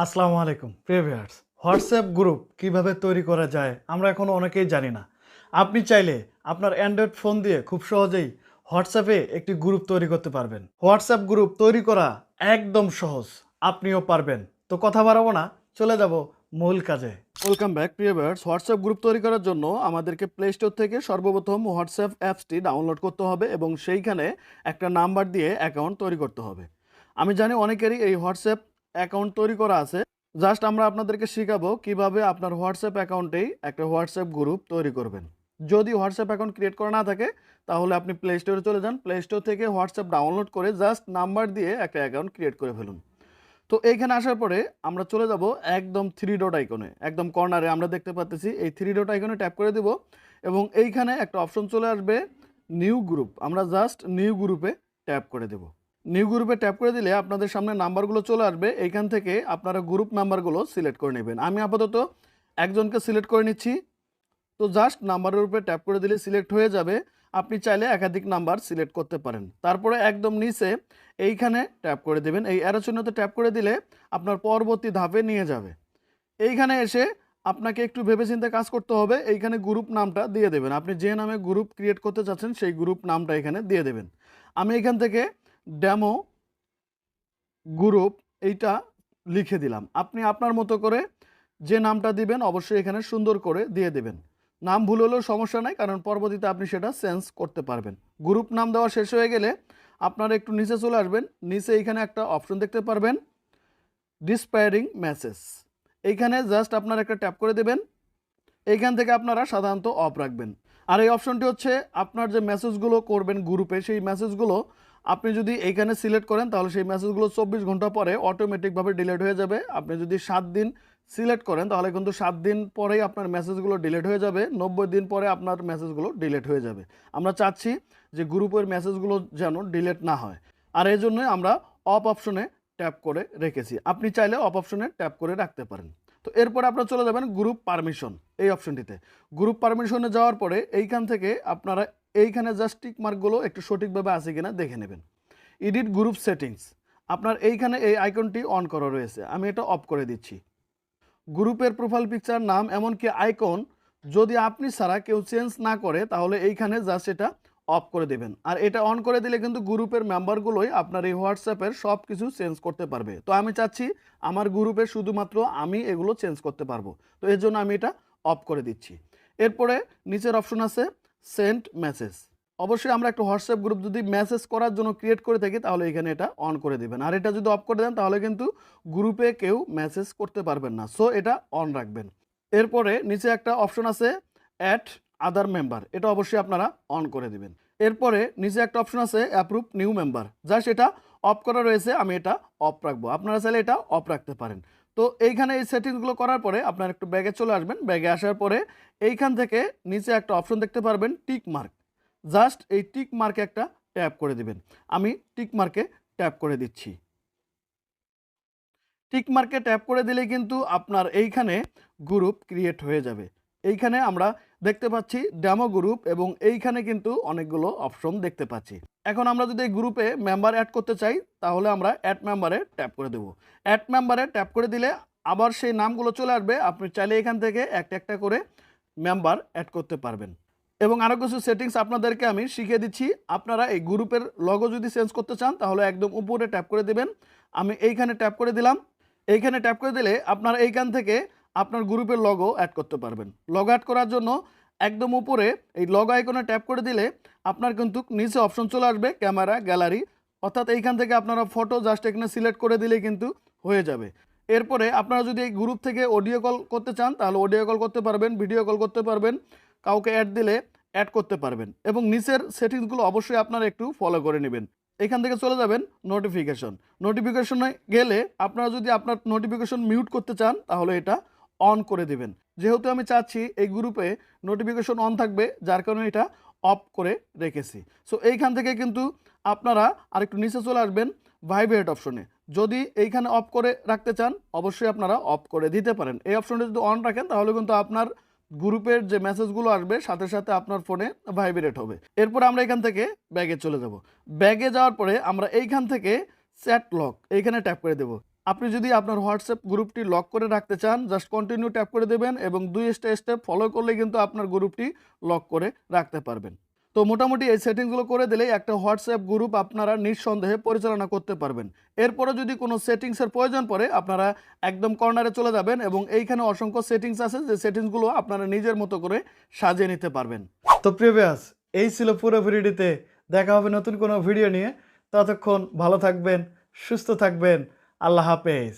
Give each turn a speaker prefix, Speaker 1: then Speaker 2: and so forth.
Speaker 1: আসসালামু আলাইকুম, প্রিয় হোয়াটসঅ্যাপ গ্রুপ কীভাবে তৈরি করা যায় আমরা এখনও অনেকেই জানি না। আপনি চাইলে আপনার অ্যান্ড্রয়েড ফোন দিয়ে খুব সহজেই হোয়াটসঅ্যাপে একটি গ্রুপ তৈরি করতে পারবেন। হোয়াটসঅ্যাপ গ্রুপ তৈরি করা একদম সহজ, আপনিও পারবেন। তো কথা বাড়াবো না, চলে যাব মূল কাজে। ওয়েলকাম ব্যাক প্রিয় ভিউয়ার্স। হোয়াটসঅ্যাপ গ্রুপ তৈরি করার জন্য আমাদেরকে প্লে স্টোর থেকে সর্বপ্রথম হোয়াটসঅ্যাপ অ্যাপসটি ডাউনলোড করতে হবে এবং সেইখানে একটা নাম্বার দিয়ে অ্যাকাউন্ট তৈরি করতে হবে। আমি জানি অনেকেরই এই হোয়াটসঅ্যাপ অ্যাকাউন্ট তৈরি করা আছে। জাস্ট আমরা আপনাদেরকে শেখাবো কীভাবে আপনার হোয়াটসঅ্যাপ অ্যাকাউন্টেই একটা হোয়াটসঅ্যাপ গ্রুপ তৈরি করবেন। যদি হোয়াটসঅ্যাপ অ্যাকাউন্ট ক্রিয়েট করা না থাকে, তাহলে আপনি প্লে স্টোরে চলে যান। প্লে স্টোর থেকে হোয়াটসঅ্যাপ ডাউনলোড করে জাস্ট নাম্বার দিয়ে একটা অ্যাকাউন্ট ক্রিয়েট করে ফেলুন। তো এইখানে আসার পরে আমরা চলে যাব একদম থ্রি ডট আইকনে, একদম কর্নারে। আমরা দেখতে পাচ্ছি এই থ্রি ডট আইকনে ট্যাপ করে দেব এবং এইখানে একটা অপশন চলে আসবে নিউ গ্রুপ। আমরা জাস্ট নিউ গ্রুপে ট্যাপ করে দেব। নিউ গ্রুপে ট্যাপ করে দিলে আপনাদের সামনে নাম্বারগুলো চলে আসবে। এইখান থেকে আপনারা গ্রুপ নাম্বারগুলো সিলেক্ট করে নেবেন। আমি আপাতত একজনকে সিলেক্ট করে নিচ্ছি। তো জাস্ট নাম্বারের উপরে ট্যাপ করে দিলে সিলেক্ট হয়ে যাবে। আপনি চাইলে একাধিক নাম্বার সিলেক্ট করতে পারেন। তারপরে একদম নিচে এইখানে ট্যাপ করে দেবেন। এই অ্যারো চিহ্নতে ট্যাপ করে দিলে আপনার পরবর্তী ধাপে নিয়ে যাবে। এইখানে এসে আপনাকে একটু ভেবেচিন্তে কাজ করতে হবে। এইখানে গ্রুপ নামটা দিয়ে দেবেন। আপনি যে নামে গ্রুপ ক্রিয়েট করতে চাচ্ছেন, সেই গ্রুপ নামটা এখানে দিয়ে দেবেন। আমি এখান থেকে ডেমো গ্রুপ এইটা লিখে দিলাম। আপনি আপনার মতো করে যে নামটা দিবেন অবশ্যই এখানে সুন্দর করে দিয়ে দেবেন। নাম ভুল হলেও সমস্যা নাই, কারণ পরবর্তীতে আপনি সেটা চেঞ্জ করতে পারবেন। গ্রুপ নাম দেওয়া শেষ হয়ে গেলে আপনারা একটু নিচে চলে আসবেন। নিচে এইখানে একটা অপশন দেখতে পারবেন, ডিসপায়ারিং মেসেজ। এইখানে জাস্ট আপনারা একটা ট্যাপ করে দেবেন। এইখান থেকে আপনারা সাধারণত অফ রাখবেন। আর এই অপশনটি হচ্ছে আপনার যে মেসেজগুলো করবেন গ্রুপে, সেই মেসেজগুলো আপনি যদি এইখানে সিলেক্ট করেন, তাহলে সেই মেসেজগুলো চব্বিশ ঘণ্টা পরে অটোমেটিকভাবে ডিলেট হয়ে যাবে। আপনি যদি সাত দিন সিলেক্ট করেন, তাহলে কিন্তু সাত দিন পরেই আপনার মেসেজগুলো ডিলেট হয়ে যাবে, নব্বই দিন পরে আপনার মেসেজগুলো ডিলেট হয়ে যাবে। আমরা চাচ্ছি যে গ্রুপের মেসেজগুলো যেন ডিলেট না হয়। আর এই জন্যই আমরা অপ অপশনে ট্যাপ করে রেখেছি। আপনি চাইলে অপ অপশনে ট্যাপ করে রাখতে পারেন। তো এরপরে আপনারা চলে যাবেন গ্রুপ পারমিশন এই অপশনটিতে গ্রুপ পারমিশনে যাওয়ার পরে এইখান থেকে আপনারা এইখানে জাস্ট টিক মার্কগুলো একটু সঠিকভাবে আছে কিনা দেখে নেবেন। এডিট গ্রুপ সেটিংস আপনার এইখানে এই আইকনটি অন করা রয়েছে। আমি এটা অফ করে দিচ্ছি। গ্রুপের প্রোফাইল পিকচার নাম এমনকি আইকন যদি আপনি ছাড়া কেউ চেঞ্জ না করে, তাহলে এইখানে জাস্ট এটা অফ করে দেবেন। আর এটা অন করে দিলে কিন্তু গ্রুপের মেম্বারগুলোই আপনার এই হোয়াটসঅ্যাপের সব কিছু চেঞ্জ করতে পারবে। তো আমি চাচ্ছি আমার গ্রুপে শুধুমাত্র আমি এগুলো চেঞ্জ করতে পারব। তো এর জন্য আমি এটা অফ করে দিচ্ছি। এরপরে নিচের অপশন আছে সেন্ড মেসেজ অবশ্যই আমরা একটা হোয়াটসঅ্যাপ গ্রুপ যদি মেসেজ করার জন্য ক্রিয়েট করে থাকি, তাহলে এখানে এটা অন করে দেবেন। আর এটা যদি অফ করে দেন, তাহলে কিন্তু গ্রুপে কেউ মেসেজ করতে পারবেন না। সো এটা অন রাখবেন। এরপরে নিচে একটা অপশন আছে অ্যাট আদার মেম্বার এটা অবশ্যই আপনারা অন করে দিবেন। এরপরে নিচে একটা অপশন আছে অ্যাপ্রুভ নিউ মেম্বার জাস্ট এটা অফ করা রয়েছে, আমি এটা অফ রাখব। আপনারা চাইলে এটা অফ রাখতে পারেন। তো এইখানে এই সেটিংসগুলো করার পরে আপনার একটু ব্যাগে চলে আসবেন। ব্যাগে আসার পরে এইখান থেকে নিচে একটা অপশন দেখতে পারবেন, টিক মার্ক। জাস্ট এই টিক মার্কে একটা ট্যাপ করে দিবেন। আমি টিক মার্কে ট্যাপ করে দিচ্ছি। টিক মার্কে ট্যাপ করে দিলে কিন্তু আপনার এইখানে গ্রুপ ক্রিয়েট হয়ে যাবে। এইখানে আমরা দেখতে পাচ্ছি ডেমো গ্রুপ এবং এইখানে কিন্তু অনেকগুলো অপশন দেখতে পাচ্ছি। এখন আমরা যদি এই গ্রুপে মেম্বার অ্যাড করতে চাই, তাহলে আমরা অ্যাড মেম্বারে ট্যাপ করে দেবো। অ্যাড মেম্বারে ট্যাপ করে দিলে আবার সেই নামগুলো চলে আসবে। আপনি চাইলে এখান থেকে একটা একটা করে মেম্বার অ্যাড করতে পারবেন। এবং আরও কিছু সেটিংস আপনাদেরকে আমি শিখিয়ে দিচ্ছি। আপনারা এই গ্রুপের লগো যদি চেঞ্জ করতে চান, তাহলে একদম উপরে ট্যাপ করে দেবেন। আমি এইখানে ট্যাপ করে দিলাম। এইখানে ট্যাপ করে দিলে আপনারা এইখান থেকে আপনার গ্রুপের লগও অ্যাড করতে পারবেন। লগ অ্যাড করার জন্য একদম উপরে এই লগ আইকনে ট্যাপ করে দিলে আপনার কিন্তু নিচে অপশন চলে আসবে ক্যামেরা গ্যালারি অর্থাৎ এইখান থেকে আপনারা ফটো জাস্ট এখানে সিলেক্ট করে দিলে কিন্তু হয়ে যাবে। এরপরে আপনারা যদি এই গ্রুপ থেকে অডিও কল করতে চান, তাহলে অডিও কল করতে পারবেন ভিডিও কল করতে পারবেন। কাউকে অ্যাড দিলে অ্যাড করতে পারবেন এবং নিচের সেটিংসগুলো অবশ্যই আপনারা একটু ফলো করে নেবেন। এখান থেকে চলে যাবেন নোটিফিকেশন নোটিফিকেশনে গেলে আপনারা যদি আপনার নোটিফিকেশন মিউট করতে চান, তাহলে এটা অন করে দেবেন। যেহেতু আমি চাচ্ছি এই গ্রুপে নোটিফিকেশন অন থাকবে, যার কারণে এটা অফ করে রেখেছি। সো এইখান থেকে কিন্তু আপনারা আরেকটু নিচে চলে আসবেন ভাইব্রেট অপশনে যদি এইখানে অফ করে রাখতে চান, অবশ্যই আপনারা অফ করে দিতে পারেন। এই অপশনটা যদি অন রাখেন, তাহলে কিন্তু আপনার গ্রুপের যে মেসেজগুলো আসবে, সাথে সাথে আপনার ফোনে ভাইব্রেট হবে। এরপর আমরা এখান থেকে ব্যাগে চলে যাব। ব্যাগে যাওয়ার পরে আমরা এইখান থেকে চ্যাট লক এইখানে ট্যাপ করে দেব। আপনি যদি আপনার হোয়াটসঅ্যাপ গ্রুপটি লক করে রাখতে চান জাস্ট কন্টিনিউ ট্যাপ করে দেবেন এবং দুই স্টেপ স্টেপ ফলো করলে কিন্তু আপনার গ্রুপটি লক করে রাখতে পারবেন। তো মোটামুটি এই সেটিংসগুলো করে দিলেই একটা হোয়াটসঅ্যাপ গ্রুপ আপনারা নিঃসন্দেহে পরিচালনা করতে পারবেন। এরপরে যদি কোনো সেটিংসের প্রয়োজন পড়ে, আপনারা একদম কর্নারে চলে যাবেন এবং এইখানে অসংখ্য সেটিংস আছে, যে সেটিংসগুলো আপনারা নিজের মতো করে সাজিয়ে নিতে পারবেন। তো প্রিভিয়াস এই ছিল পুরো ভিডিওটিতে। দেখা হবে নতুন কোনো ভিডিও নিয়ে। ততক্ষণ ভালো থাকবেন, সুস্থ থাকবেন। আল্লাহ হাফেজ